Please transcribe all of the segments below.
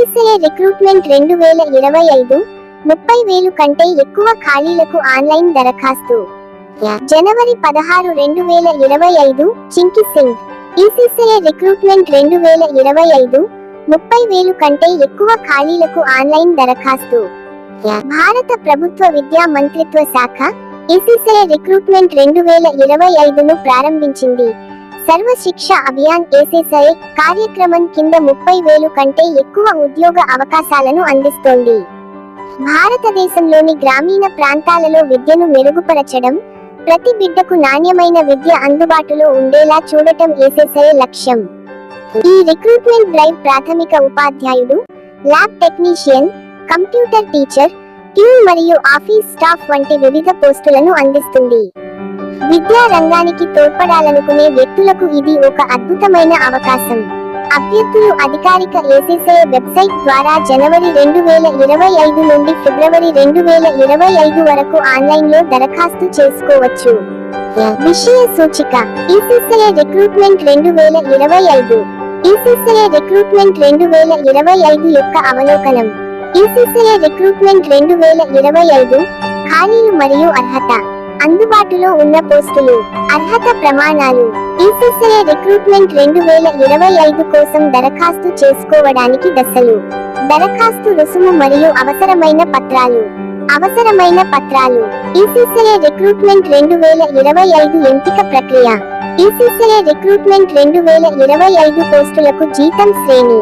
ఈసీసీఐ recruitment రెండు వేల ఇరవై ఐదు ముప్పై వేలు కంటే ఎక్కువ ఖాళీలకు ఆన్లైన్ దరఖాస్తు. జనవరి పదహారు రెండు వేల ఇరవై ఐదు చింకి సింగ్. ఈసీసీఐ రిక్రూట్మెంట్ రెండు వేల ఇరవై ఐదు ముప్పై వేలు కంటే ఎక్కువ ఖాళీలకు ఆన్లైన్ దరఖాస్తు. భారత ప్రభుత్వ విద్యా మంత్రిత్వ శాఖ ఈసీసీఐ రిక్రూట్మెంట్ రెండు వేల ఇరవై ఐదును ప్రారంభించింది. సర్వ శిక్ష అభియాన్ ఏసీసీఐ కార్యక్రమం కింద ముప్పై వేలు కంటే ఎక్కువ ఉద్యోగ అవకాశాలను అందిస్తోంది. భారతదేశంలోని గ్రామీణ ప్రాంతాలలో విద్యను మెరుగుపరచడం ప్రతి బిడ్డకు నాణ్యమైన విద్య అందుబాటులో ఉండేలా చూడటం ఏసీసీఐ లక్ష్యం. ఈ రిక్రూట్మెంట్ డ్రైవ్ ప్రాథమిక ఉపాధ్యాయుడు ల్యాబ్ టెక్నీషియన్ కంప్యూటర్ టీచర్ ట్యూన్ మరియు ఆఫీస్ స్టాఫ్ వంటి వివిధ పోస్టులను అందిస్తుంది. విద్యా రంగానికి తోడ్పడాలనుకునే వ్యక్తులకు ఇది ఒక అద్భుతమైన అవకాశం. అభ్యర్థులు అధికారిక ఏసీసీఐ వెబ్సైట్ ద్వారా జనవరి రెండు వేల ఇరవై ఐదు నుండి ఫిబ్రవరి రెండు వేల ఇరవై ఐదు వరకు ఆన్లైన్లో దరఖాస్తు చేసుకోవచ్చు. విషయ సూచిక ఈసీసీఐ రిక్రూట్మెంట్ రెండు వేల ఇరవై ఐదు. ఈసీసీఐ రిక్రూట్మెంట్ రెండు వేల ఇరవై ఐదు యొక్క అవలోకనం. ఈసీసీఐ రిక్రూట్మెంట్ రెండు వేల ఇరవై ఐదు ఖాళీలు మరియు అర్హత. అందుబాటులో ఉన్న పోస్టులు అర్హత ప్రమాణాలు ఈసీసీఐ రిక్రూట్మెంట్ రెండు వేల ఇరవై ఐదు కోసం దరఖాస్తు చేసుకోవడానికి దశలు. దరఖాస్తు రుసుము మరియు అవసరమైన పత్రాలు. అవసరమైన పత్రాలు. ఈసీసీఐ రిక్రూట్మెంట్ రెండు వేల ఇరవై ఐదు ఎంపిక ప్రక్రియ. ఈసీసీఐ రిక్రూట్మెంట్ రెండు వేల ఇరవై ఐదు పోస్టులకు జీతం శ్రేణి.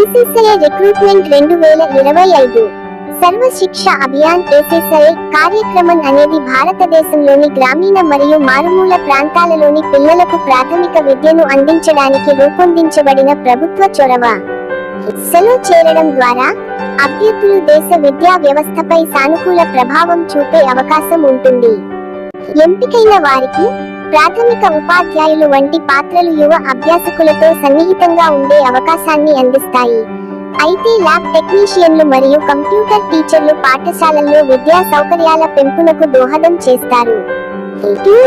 ఈసీసీఐ రిక్రూట్మెంట్ రెండు వేల ఇరవై ఐదు. సర్వ శిక్ష అభియాన్ ఎస్ఎస్ఐ కార్యక్రమం అనేది భారతదేశంలోని గ్రామీణ మరియు మారుమూల ప్రాంతాలలోని పిల్లలకు ప్రాథమిక విద్యను అందించడానికి రూపొందించబడిన ప్రభుత్వ చొరవ. సెలో చేరడం ద్వారా అభ్యర్థులు దేశ విద్యా వ్యవస్థపై సానుకూల ప్రభావం చూపే అవకాశం ఉంటుంది. ఎంపికైన వారికి ప్రాథమిక ఉపాధ్యాయులు వంటి పాత్రలు యువ అభ్యాసకులతో సన్నిహితంగా ఉండే అవకాశాన్ని అందిస్తాయి. ఐటీ ల్యాబ్ టెక్నీషియన్లు మరియు కంప్యూటర్ టీచర్లు పాఠశాలల్లో విద్యా సౌకర్యాల పెంపునకు దోహదం చేస్తారు.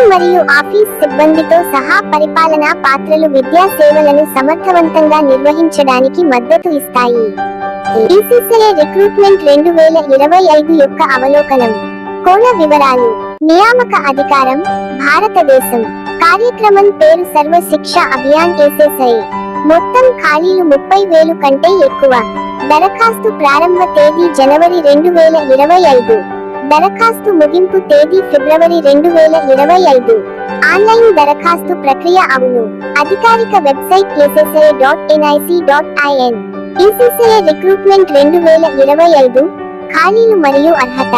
మరియు ఆఫీస్ సిబ్బందితో సహా పరిపాలనా పాత్రలు విద్యా సేవలను సమర్థవంతంగా నిర్వహించడానికి మద్దతు ఇస్తాయి. రిక్రూట్మెంట్ రెండు వేల ఇరవై ఐదు యొక్క అవలోకనం. కోణ వివరాలు. నియామక అధికారం భారతదేశం. కార్యక్రమం పేరు సర్వ శిక్ష అభియాన్ ఎస్ఎస్ఐ. మొత్తం ఖాళీలు ముప్పై వేలు కంటే ఎక్కువ. దరఖాస్తు ప్రారంభ తేదీ జనవరి రెండు వేల ఇరవై ఐదు. దరఖాస్తు ముగింపు తేదీ ఫిబ్రవరి రెండు వేల ఇరవై ఐదు. ఆన్లైన్ దరఖాస్తు ప్రక్రియ అవును. అధికారిక website SSA dot NIC dot IN ECCA recruitment రెండు వేల ఇరవై ఐదు ఖాళీలు మరియు అర్హత.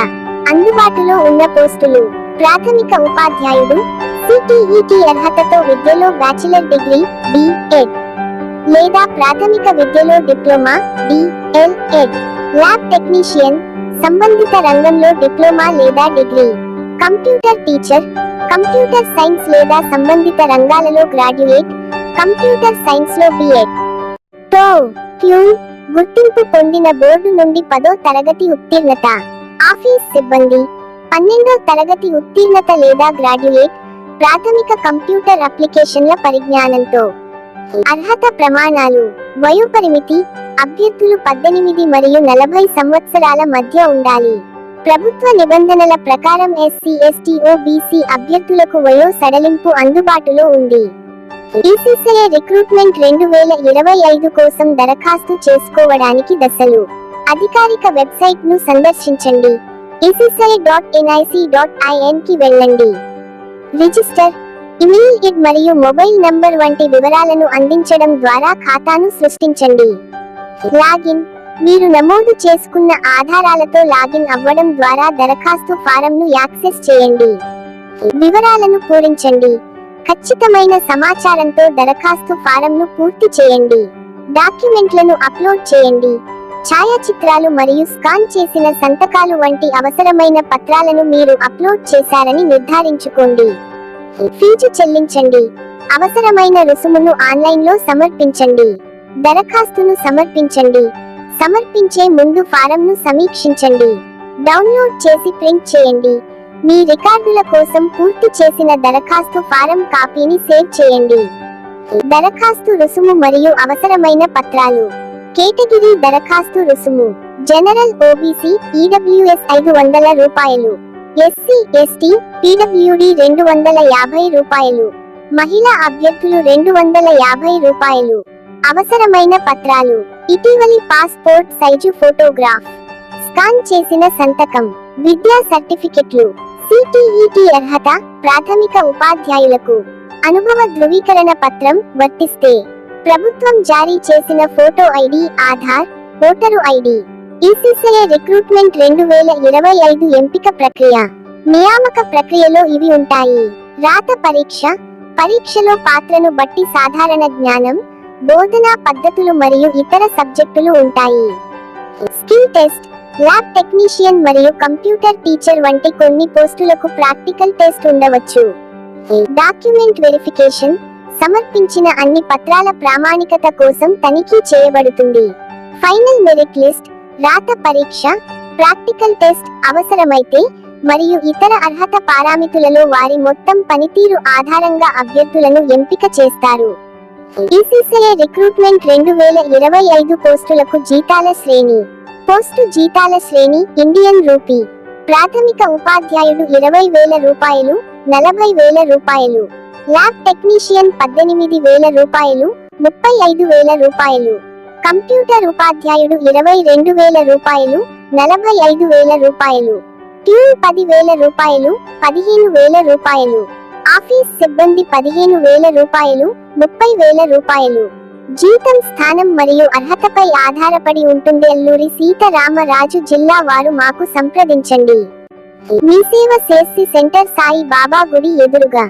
అందుబాటులో ఉన్న పోస్టులు. ప్రాథమిక ఉపాధ్యాయుడు సిటిఈటి అర్హతతో విద్యలో బ్యాచిలర్ డిగ్రీ బిఎడ్ లేదా ప్రాథమిక విద్యలో డిప్లొమా డిఎల్ఎడ్ ల్యాబ్ టెక్నీషియన్ సంబంధిత రంగంలో డిప్లొమా లేదా degree. Computer teacher computer science లేదా సంబంధిత రంగాలలో గ్రాడ్యుయేట్ కంప్యూటర్ సైన్స్లో బిఎడ్ టో ట్యూన్ గుర్తింపు పొందిన బోర్డు నుండి పదో తరగతి ఉత్తీర్ణత. ఆఫీస్ సిబ్బంది పన్నెండో తరగతి ఉత్తీర్ణత లేదా గ్రాడ్యుయేట్ ప్రాథమిక కంప్యూటర్ అప్లికేషన్ల పరిజ్ఞానంతో. అర్హత ప్రమాణాలు వయోపరిమితి అభ్యర్థులు పద్దెనిమిది మరియు నలభై సంవత్సరాల మధ్య ఉండాలి. ప్రభుత్వ నిబంధనల ప్రకారం ఎస్సీ ఎస్టీ ఓబీసీ అభ్యర్థులకు వయో సడలింపు అందుబాటులో ఉంది. ఈసీసీఐ రిక్రూట్మెంట్ రెండు వేల ఇరవై ఐదు కోసం దరఖాస్తు చేసుకోవడానికి దశలు. అధికారిక వెబ్సైట్ను సందర్శించండి. ఈసీసీఐ డాట్ ఎన్ఐసి డాట్ ఐఎన్కి వెళ్ళండి. రిజిస్టర్ ఇమెయిల్ ఇడ్ మరియు మొబైల్ నంబర్ వంటి వివరాలను అందించడం ద్వారా ఖాతాను సృష్టించండి. లాగిన్ మీరు నమోదు చేసుకున్న ఆధారాలతో లాగిన్ అవ్వడం ద్వారా దరఖాస్తు ఫారంను యాక్సెస్ చేయండి. వివరాలను పూరించండి. ఖచ్చితమైన సమాచారంతో దరఖాస్తు ఫారంను పూర్తి చేయండి. డాక్యుమెంట్లను అప్లోడ్ చేయండి. ఛాయాచిత్రాలు మరియు స్కాన్ చేసిన సంతకాలు వంటి అవసరమైన పత్రాలను మీరు అప్లోడ్ చేశారని నిర్ధారించుకోండి. ఫీజు చెల్లించండి. అవసరమైన రుసుమును ఆన్లైన్లో సమర్పించండి. దరఖాస్తును సమర్పించండి. సమర్పించే ముందు ఫారంను సమీక్షించండి. డౌన్లోడ్ చేసి ప్రింట్ చేయండి. మీ రికార్డుల కోసం పూర్తి చేసిన దరఖాస్తు ఫారం కాపీని సేవ్ చేయండి. దరఖాస్తు రుసుము మరియు అవసరమైన పత్రాలు. కేటగిరీ దరఖాస్తు రుసుము. జనరల్ ఓబీసీ ఈడబ్ల్యూఎస్ ఐదు వందల రూపాయలు. ఎస్సీ ఎస్టీ పీడబ్ల్యూడి రెండు వందల యాభై రూపాయలు. మహిళా అభ్యర్థులు రెండు వందల యాభై రూపాయలు. అవసరమైన పత్రాలు. ఇటీవలి పాస్పోర్ట్ సైజు ఫోటోగ్రాఫ్. స్కాన్ చేసిన సంతకం. విద్యా సర్టిఫికెట్లు. సిటిఈటి అర్హత ప్రాథమిక ఉపాధ్యాయులకు. అనుభవ ధృవీకరణ పత్రం వర్తిస్తే. ప్రభుత్వం జారీ చేసిన photo ID Aadhaar voter ID. ECCI recruitment రెండు వేల ఇరవై ఐదు ఎంపిక ప్రక్రియ. నియామక ప్రక్రియలో ఇవి ఉంటాయి. రాత పరీక్ష పరీక్షలో పాత్రను బట్టి సాధారణ జ్ఞానం బోధనా పద్ధతులు మరియు ఇతర సబ్జెక్టులు ఉంటాయి. స్కిల్ టెస్ట్ ల్యాబ్ టెక్నీషియన్ మరియు కంప్యూటర్ టీచర్ వంటి కొన్ని పోస్టులకు ప్రాక్టికల్ టెస్ట్ ఉండవచ్చు. డాక్యుమెంట్ వెరిఫికేషన్ సమర్పించిన అన్ని పత్రాల ప్రామాణికత కోసం తనిఖీ చేయబడుతుంది. ఫైనల్ మెరిట్ లిస్ట్ రాత పరీక్ష ప్రాక్టికల్ టెస్ట్ అవసరమైతే మరియు ఇతర అర్హత పారామితులలో వారి మొత్తం పనితీరు ఆధారంగా అభ్యర్థులను ఎంపిక చేస్తారు. ఈసీసీఏ రిక్రూట్మెంట్ రెండు వేల ఇరవై ఐదు పోస్టులకు జీతాల శ్రేణి. పోస్టు జీతాల శ్రేణి ఇండియన్ రూపీ ప్రాథమిక ఉపాధ్యాయుడు ఇరవై వేల రూపాయలు నలభై వేల రూపాయలు. ల్యాబ్ టెక్నీషియన్ పద్దెనిమిది వేల రూపాయలు ముప్పై ఐదు వేల రూపాయలు. కంప్యూటర్ ఉపాధ్యాయుడు ఇరవై రెండు వేల రూపాయలు నలభై ఐదు వేల రూపాయలు ట్యూన్ పది వేల రూపాయలు పదిహేను వేల రూపాయలు ఆఫీస్ సిబ్బంది పదిహేను వేల రూపాయలు ముప్పై వేల రూపాయలు. జీతం స్థానం మరియు అర్హతపై ఆధారపడి ఉంటుంది అల్లూరి సీతారామరాజు జిల్లా వారు మాకు సంప్రదించండి. మీ సేవ సేసి సెంటర్ సాయి బాబా గుడి ఎదురుగా